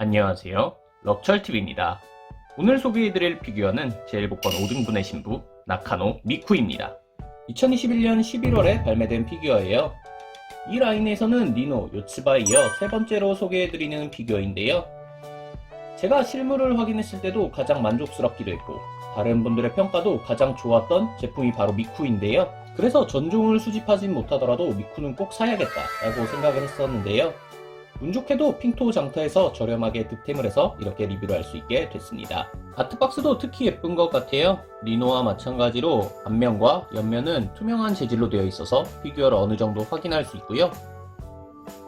안녕하세요. 럭철TV입니다. 오늘 소개해드릴 피규어는 제1복권 5등분의 신부 나카노 미쿠입니다. 2021년 11월에 발매된 피규어예요. 이 라인에서는 니노, 요츠바에 이어 세 번째로 소개해드리는 피규어인데요. 제가 실물을 확인했을 때도 가장 만족스럽기도 했고 다른 분들의 평가도 가장 좋았던 제품이 바로 미쿠인데요. 그래서 전종을 수집하진 못하더라도 미쿠는 꼭 사야겠다 라고 생각을 했었는데요. 운 좋게도 핑토 장터에서 저렴하게 득템을 해서 이렇게 리뷰를 할 수 있게 됐습니다. 아트박스도 특히 예쁜 것 같아요. 리노와 마찬가지로 앞면과 옆면은 투명한 재질로 되어 있어서 피규어를 어느 정도 확인할 수 있고요.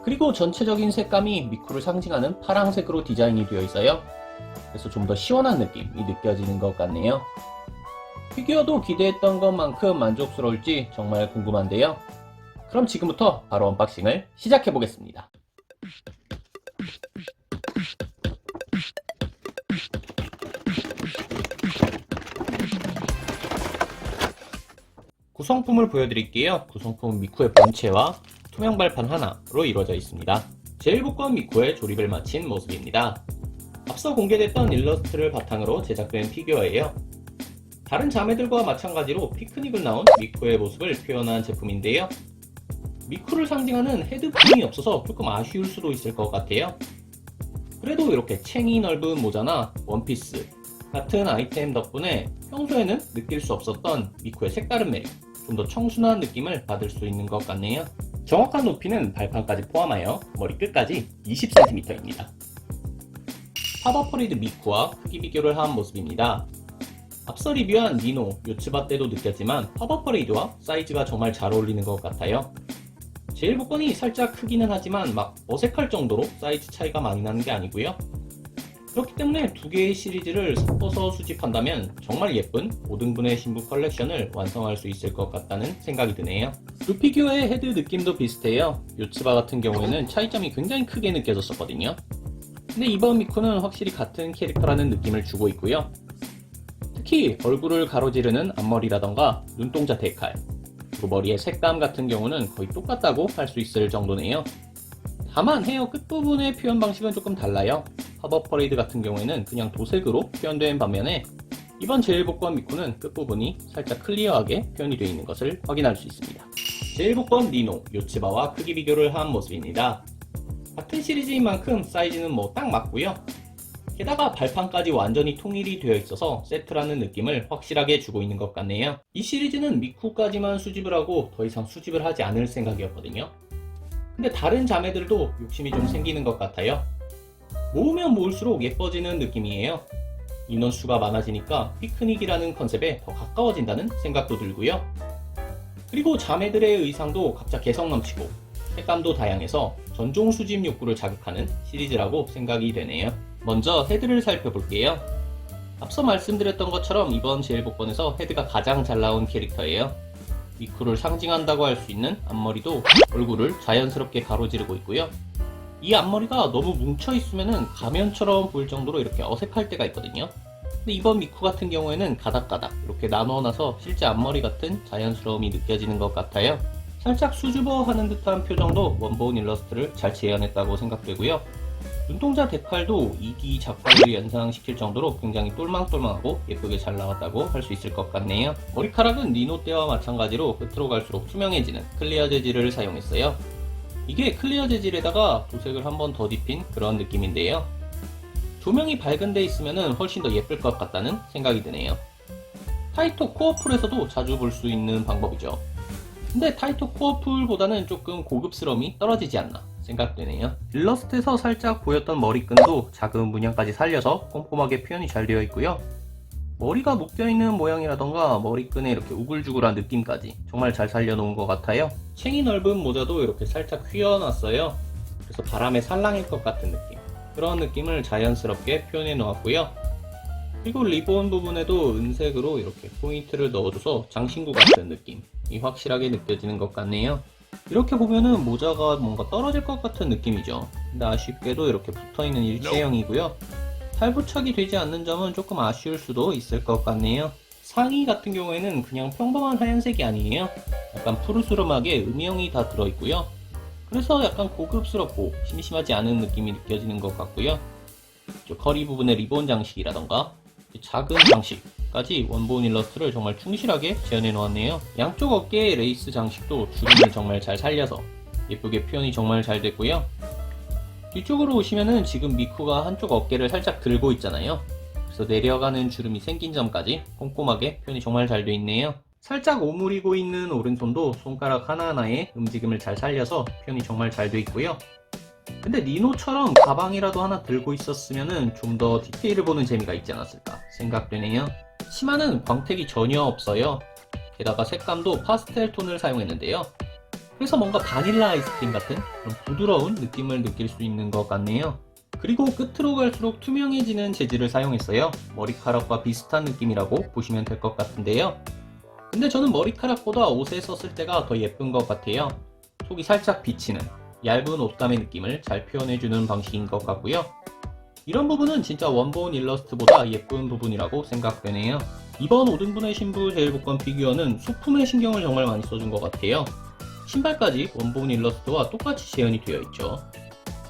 그리고 전체적인 색감이 미쿠를 상징하는 파랑색으로 디자인이 되어 있어요. 그래서 좀 더 시원한 느낌이 느껴지는 것 같네요. 피규어도 기대했던 것만큼 만족스러울지 정말 궁금한데요. 그럼 지금부터 바로 언박싱을 시작해 보겠습니다. 구성품을 보여드릴게요. 구성품은 미쿠의 본체와 투명 발판 하나로 이루어져 있습니다. 제1복권 미쿠의 조립을 마친 모습입니다. 앞서 공개됐던 일러스트를 바탕으로 제작된 피규어예요. 다른 자매들과 마찬가지로 피크닉을 나온 미쿠의 모습을 표현한 제품인데요. 미쿠를 상징하는 헤드폰이 없어서 조금 아쉬울 수도 있을 것 같아요. 그래도 이렇게 챙이 넓은 모자나 원피스 같은 아이템 덕분에 평소에는 느낄 수 없었던 미쿠의 색다른 매력, 좀 더 청순한 느낌을 받을 수 있는 것 같네요. 정확한 높이는 발판까지 포함하여 머리 끝까지 20cm입니다. 파버퍼리드 미쿠와 크기 비교를 한 모습입니다. 앞서 리뷰한 니노, 요츠바 때도 느꼈지만 파버퍼레이드와 사이즈가 정말 잘 어울리는 것 같아요. 제일 복권이 살짝 크기는 하지만 막 어색할 정도로 사이즈 차이가 많이 나는 게 아니고요. 그렇기 때문에 두 개의 시리즈를 섞어서 수집한다면 정말 예쁜 5등분의 신부 컬렉션을 완성할 수 있을 것 같다는 생각이 드네요. 두 피규어의 헤드 느낌도 비슷해요. 요츠바 같은 경우에는 차이점이 굉장히 크게 느껴졌었거든요. 근데 이번 미쿠는 확실히 같은 캐릭터라는 느낌을 주고 있고요. 특히 얼굴을 가로지르는 앞머리라던가 눈동자 데칼, 그리고 머리의 색감 같은 경우는 거의 똑같다고 할 수 있을 정도네요. 다만 헤어 끝부분의 표현 방식은 조금 달라요. 허버 퍼레이드 같은 경우에는 그냥 도색으로 표현된 반면에 이번 제일복권 미쿠는 끝부분이 살짝 클리어하게 표현이 되어 있는 것을 확인할 수 있습니다. 제일복권 니노, 요츠바와 크기 비교를 한 모습입니다. 같은 시리즈인 만큼 사이즈는 뭐 딱 맞고요. 게다가 발판까지 완전히 통일이 되어 있어서 세트라는 느낌을 확실하게 주고 있는 것 같네요. 이 시리즈는 미쿠까지만 수집을 하고 더 이상 수집을 하지 않을 생각이었거든요. 근데 다른 자매들도 욕심이 좀 생기는 것 같아요. 모으면 모을수록 예뻐지는 느낌이에요. 인원수가 많아지니까 피크닉이라는 컨셉에 더 가까워진다는 생각도 들고요. 그리고 자매들의 의상도 각자 개성 넘치고 색감도 다양해서 전종 수집 욕구를 자극하는 시리즈라고 생각이 되네요. 먼저 헤드를 살펴볼게요. 앞서 말씀드렸던 것처럼 이번 제일 복권에서 헤드가 가장 잘 나온 캐릭터예요. 미쿠를 상징한다고 할 수 있는 앞머리도 얼굴을 자연스럽게 가로지르고 있고요. 이 앞머리가 너무 뭉쳐 있으면 가면처럼 보일 정도로 이렇게 어색할 때가 있거든요. 근데 이번 미쿠 같은 경우에는 가닥가닥 이렇게 나눠놔서 실제 앞머리 같은 자연스러움이 느껴지는 것 같아요. 살짝 수줍어 하는 듯한 표정도 원본 일러스트를 잘 재현했다고 생각되고요. 눈동자 데칼도 이기 작화를 연상시킬 정도로 굉장히 똘망똘망하고 예쁘게 잘 나왔다고 할 수 있을 것 같네요. 머리카락은 니노 때와 마찬가지로 끝으로 갈수록 투명해지는 클리어 재질을 사용했어요. 이게 클리어 재질에다가 도색을 한 번 더 딥힌 그런 느낌인데요. 조명이 밝은 데 있으면 훨씬 더 예쁠 것 같다는 생각이 드네요. 타이토 코어풀에서도 자주 볼 수 있는 방법이죠. 근데 타이토 코어풀보다는 조금 고급스러움이 떨어지지 않나 생각되네요. 일러스트에서 살짝 보였던 머리끈도 작은 문양까지 살려서 꼼꼼하게 표현이 잘 되어 있고요. 머리가 묶여있는 모양이라던가 머리끈에 이렇게 우글주글한 느낌까지 정말 잘 살려놓은 것 같아요. 챙이 넓은 모자도 이렇게 살짝 휘어놨어요. 그래서 바람에 살랑일 것 같은 느낌. 그런 느낌을 자연스럽게 표현해 놓았고요. 그리고 리본 부분에도 은색으로 이렇게 포인트를 넣어줘서 장신구 같은 느낌이 확실하게 느껴지는 것 같네요. 이렇게 보면은 모자가 뭔가 떨어질 것 같은 느낌이죠. 근데 아쉽게도 이렇게 붙어있는 일체형이고요. 탈부착이 되지 않는 점은 조금 아쉬울 수도 있을 것 같네요. 상의 같은 경우에는 그냥 평범한 하얀색이 아니에요. 약간 푸르스름하게 음영이 다 들어있고요. 그래서 약간 고급스럽고 심심하지 않은 느낌이 느껴지는 것 같고요. 저 커리 부분의 리본 장식이라던가 작은 장식까지 원본 일러스트를 정말 충실하게 재현해 놓았네요. 양쪽 어깨의 레이스 장식도 주름을 정말 잘 살려서 예쁘게 표현이 정말 잘 됐고요. 뒤쪽으로 오시면은 지금 미쿠가 한쪽 어깨를 살짝 들고 있잖아요. 그래서 내려가는 주름이 생긴 점까지 꼼꼼하게 표현이 정말 잘 돼 있네요. 살짝 오므리고 있는 오른손도 손가락 하나하나의 움직임을 잘 살려서 표현이 정말 잘 돼 있고요. 근데 니노처럼 가방이라도 하나 들고 있었으면은 좀더 디테일을 보는 재미가 있지 않았을까 생각되네요. 치마는 광택이 전혀 없어요. 게다가 색감도 파스텔 톤을 사용했는데요. 그래서 뭔가 바닐라 아이스크림 같은 그런 부드러운 느낌을 느낄 수 있는 것 같네요. 그리고 끝으로 갈수록 투명해지는 재질을 사용했어요. 머리카락과 비슷한 느낌이라고 보시면 될 것 같은데요. 근데 저는 머리카락보다 옷에 썼을 때가 더 예쁜 것 같아요. 속이 살짝 비치는 얇은 옷감의 느낌을 잘 표현해주는 방식인 것 같고요. 이런 부분은 진짜 원본 일러스트보다 예쁜 부분이라고 생각되네요. 이번 5등분의 신부 제일복권 피규어는 소품에 신경을 정말 많이 써준 것 같아요. 신발까지 원본 일러스트와 똑같이 재현이 되어 있죠.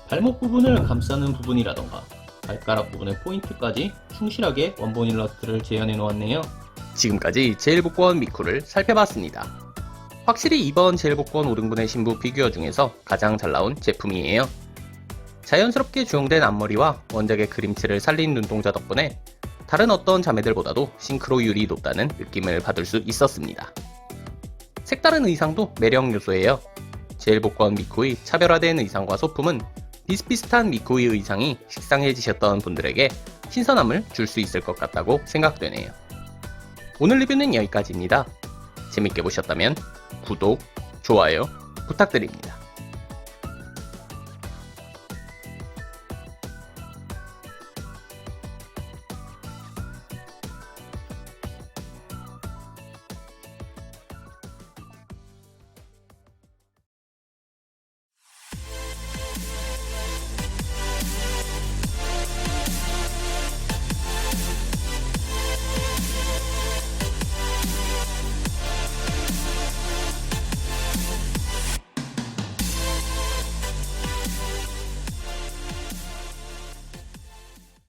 발목 부분을 감싸는 부분이라던가 발가락 부분의 포인트까지 충실하게 원본 일러스트를 재현해 놓았네요. 지금까지 제일복권 미쿠를 살펴봤습니다. 확실히 이번 제일복권 5등분의 신부 피규어 중에서 가장 잘 나온 제품이에요. 자연스럽게 주용된 앞머리와 원작의 그림체를 살린 눈동자 덕분에 다른 어떤 자매들보다도 싱크로율이 높다는 느낌을 받을 수 있었습니다. 색다른 의상도 매력 요소예요. 제일복권 미쿠의 차별화된 의상과 소품은 비슷비슷한 미쿠의 의상이 식상해지셨던 분들에게 신선함을 줄 수 있을 것 같다고 생각되네요. 오늘 리뷰는 여기까지입니다. 재밌게 보셨다면 구독, 좋아요 부탁드립니다.